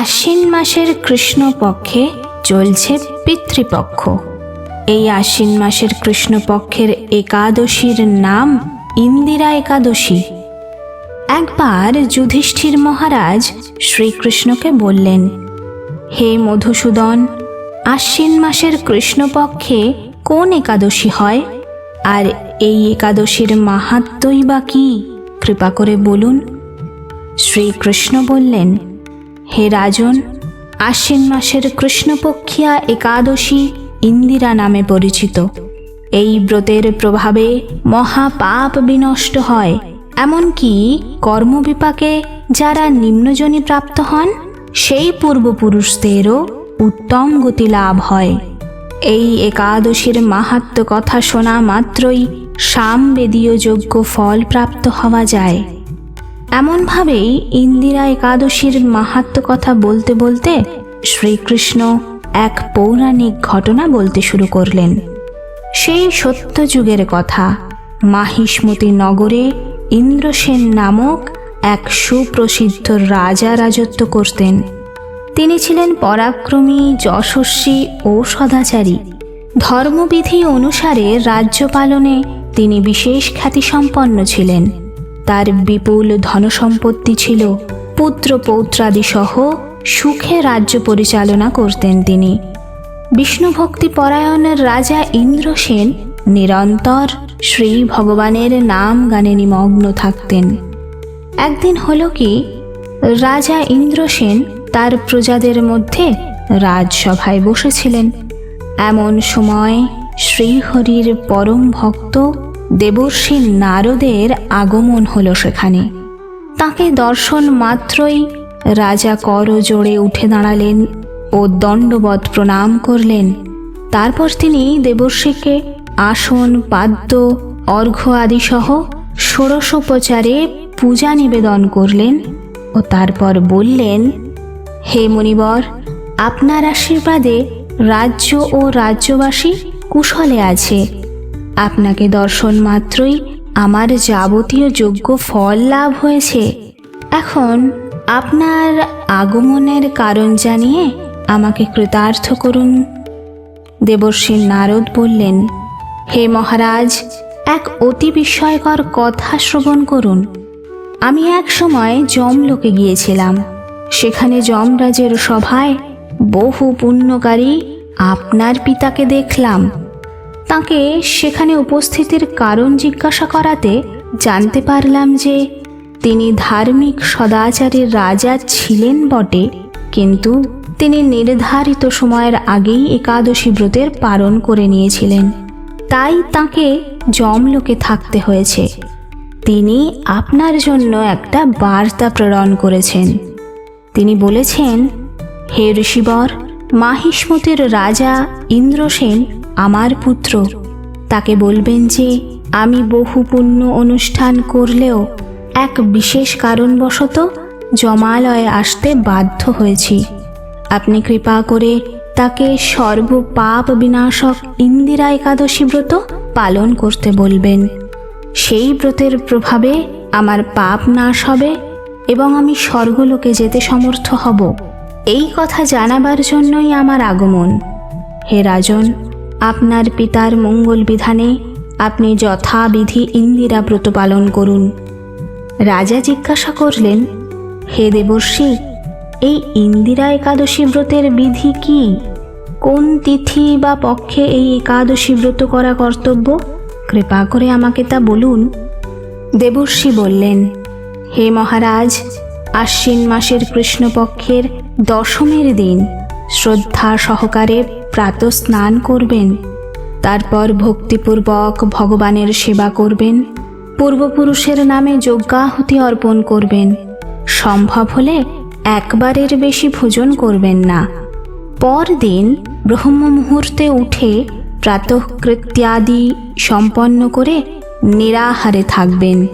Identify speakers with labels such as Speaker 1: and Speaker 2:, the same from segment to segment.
Speaker 1: আশ্বিন মাসের কৃষ্ণপক্ষে চলছে পিতৃপক্ষ। এই আশ্বিন মাসের কৃষ্ণপক্ষের একাদশীর নাম ইন্দিরা একাদশী। একবার যুধিষ্ঠির মহারাজ শ্রীকৃষ্ণকে বললেন, হে মধুসূদন, আশ্বিন মাসের কৃষ্ণপক্ষে কোন একাদশী হয়? আর এই একাদশীর মাহাত্মই বা কি? কৃপা করে বলুন। শ্রীকৃষ্ণ বললেন হে রাজন, আশ্বিন মাসের কৃষ্ণপক্ষিয়া একাদশী ইন্দিরা নামে পরিচিত। এই ব্রতের প্রভাবে মহাপাপ বিনষ্ট হয়। এমনকি কর্মবিপাকে যারা নিম্নজনী প্রাপ্ত হন, সেই পূর্বপুরুষদেরও উত্তম গতি লাভ হয়। এই একাদশীর মাহাত্ম কথা শোনা মাত্রই সামবেদীয় যোগ্য ফল প্রাপ্ত হওয়া যায়। এমনভাবেই ইন্দিরা একাদশীর মাহাত্ম কথা বলতে বলতে শ্রীকৃষ্ণ এক পৌরাণিক ঘটনা বলতে শুরু করলেন। সেই সত্যযুগের কথা মাহিষ্মতি নগরে ইন্দ্রসেন নামক এক সুপ্রসিদ্ধ রাজা রাজত্ব করতেন। তিনি ছিলেন পরাক্রমী, যশস্বী ও সদাচারী ধর্মবিধি অনুসারে রাজ্য পালনে তিনি বিশেষ খ্যাতিসম্পন্ন ছিলেন। তার বিপুল ধনসম্পত্তি ছিল। পুত্র পৌত্রাদি সহ সুখে রাজ্য পরিচালনা করতেন তিনি। বিষ্ণুভক্তি পরায়ণের রাজা ইন্দ্রসেন নিরন্তর শ্রী ভগবানের নাম গানে নিমগ্ন থাকতেন। একদিন হল কি, রাজা ইন্দ্রসেন তার প্রজাদের মধ্যে রাজসভায় বসেছিলেন। এমন সময় শ্রীহরির পরম ভক্ত দেবর্ষী নারদের আগমন হলো সেখানে। তাকে দর্শন মাত্রই রাজা কর জোড়ে উঠে দাঁড়ালেন ও দণ্ডবত প্রণাম করলেন। তারপর তিনি দেবর্ষীকে আসন, পাদ্য, অর্ঘ্য আদি সহ ষোড়শোপচারে পূজা নিবেদন করলেন ও তারপর বললেন, হে মণিবর আপনার আশীর্বাদে রাজ্য ও রাজ্যবাসী কুশলে আছে। আপনাকে দর্শন মাত্রই আমার যাবতীয় যোগ্য ফল লাভ হয়েছে। এখন আপনার আগমনের কারণ জানিয়ে আমাকে কৃতার্থ করুন। দেবর্ষী নারদ বললেন, হে মহারাজ, এক অতি বিস্ময়কর কথা শ্রবণ করুন। আমি এক সময় যমলোকে গিয়েছিলাম। সেখানে যমরাজের সভায় বহু পুণ্যকারী আপনার পিতাকে দেখলাম। তাকে সেখানে উপস্থিতির কারণ জিজ্ঞাসা করাতে জানতে পারলাম যে তিনি ধার্মিক সদাচারের রাজা ছিলেন বটে, কিন্তু তিনি নির্ধারিত সময়ের আগেই একাদশী ব্রতের পালন করে নিয়েছিলেন। তাই তাকে জমলোকে থাকতে হয়েছে। তিনি আপনার জন্য একটা বার্তা প্রেরণ করেছেন। তিনি বলেছেন, হে ঋষিবর, মাহিষ্মতির রাজা ইন্দ্রসেন আমার পুত্র। তাকে বলবেন যে, আমি বহু পুণ্য অনুষ্ঠান করলেও এক বিশেষ কারণবশত জমালয়ে আসতে বাধ্য হয়েছি। আপনি কৃপা করে তাকে সর্বপাপ বিনাশক ইন্দিরা একাদশী ব্রত পালন করতে বলবেন। সেই ব্রতের প্রভাবে আমার পাপ নাশ হবে এবং আমি স্বর্গলোকে যেতে সমর্থ হব। এই কথা জানাবার জন্যই আমার আগমন। হে রাজন আপনার পিতার মঙ্গল বিধানে আপনি যথাবিধি ইন্দিরা ব্রত পালন করুন। রাজা জিজ্ঞাসা করলেন, হে দেবর্ষী, এই ইন্দিরা একাদশী ব্রতের বিধি কি? কোন তিথি বা পক্ষে এই একাদশী ব্রত করা কর্তব্য? কৃপা করে আমাকে তা বলুন। দেবর্ষী বললেন, হে মহারাজ, আশ্বিন মাসের কৃষ্ণপক্ষের দশমের দিন শ্রদ্ধা সহকারে প্রাত স্নান করবেন, তারপর ভক্তিপূর্বক ভগবানের সেবা করবেন, পূর্বপুরুষের নামে যজ্ঞাহুতি অর্পণ করবেন। সম্ভব হলে একবারের বেশি ভোজন করবেন না। পরদিন ব্রহ্ম মুহূর্তে উঠে প্রাতঃকৃত্যাদি সম্পন্ন করে নিরাহারে থাকবেন।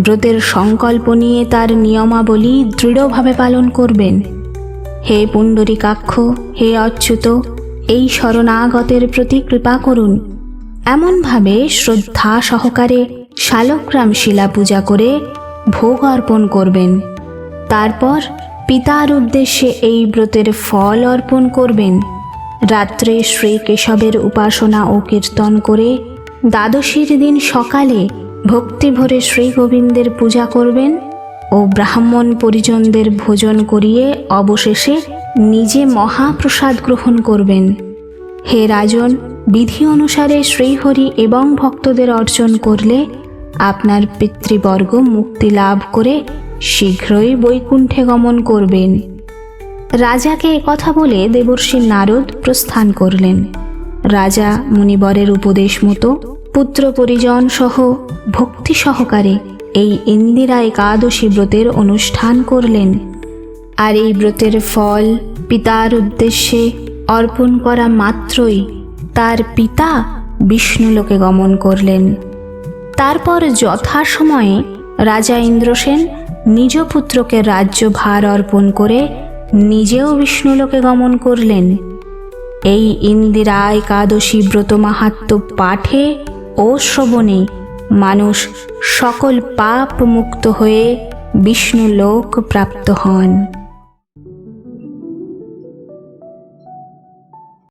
Speaker 1: ব্রতের সংকল্প নিয়ে তার নিয়মাবলী দৃঢ়ভাবে পালন করবেন। হে পুণ্ডরীকাক্ষ হে অচ্যুত, এই শরণাগতের প্রতি কৃপা করুন। এমনভাবে শ্রদ্ধা সহকারে শালগ্রাম শিলা পূজা করে ভোগ অর্পণ করবেন। তারপর পিতার উদ্দেশ্যে এই ব্রতের ফল অর্পণ করবেন। রাত্রে শ্রী কেশবের উপাসনা ও কীর্তন করে দ্বাদশীর দিন সকালে ভক্তিভরে শ্রী গোবিন্দের পূজা করবেন। ও ব্রাহ্মণ পরিজনদের ভোজন করিয়ে অবশেষে নিজে মহাপ্রসাদ গ্রহণ করবেন। হে রাজন, বিধি অনুসারে শ্রীহরি এবং ভক্তদের অর্জন করলে আপনার পিতৃবর্গ মুক্তি লাভ করে শীঘ্রই বৈকুণ্ঠে গমন করবেন। রাজাকে কথা বলে দেবর্ষী নারদ প্রস্থান করলেন। রাজা মুনিবরের উপদেশ মতো পুত্র পরিজন সহ ভক্তি সহকারে এই ইন্দিরা একাদশী ব্রতের অনুষ্ঠান করলেন। আর এই ব্রতের ফল, পিতার উদ্দেশ্যে অর্পণ করা মাত্রই তার পিতা বিষ্ণুলোকে গমন করলেন। তারপর যথাসময়ে রাজা ইন্দ্রসেন নিজ পুত্রকে রাজ্যভার অর্পণ করে নিজেও বিষ্ণুলোকে গমন করলেন। এই ইন্দিরা একাদশী ব্রত মাহাত্ম পাঠে ও শ্রবণে মানুষ সকল পাপ মুক্ত হয়ে বিষ্ণু লোক প্রাপ্ত হন।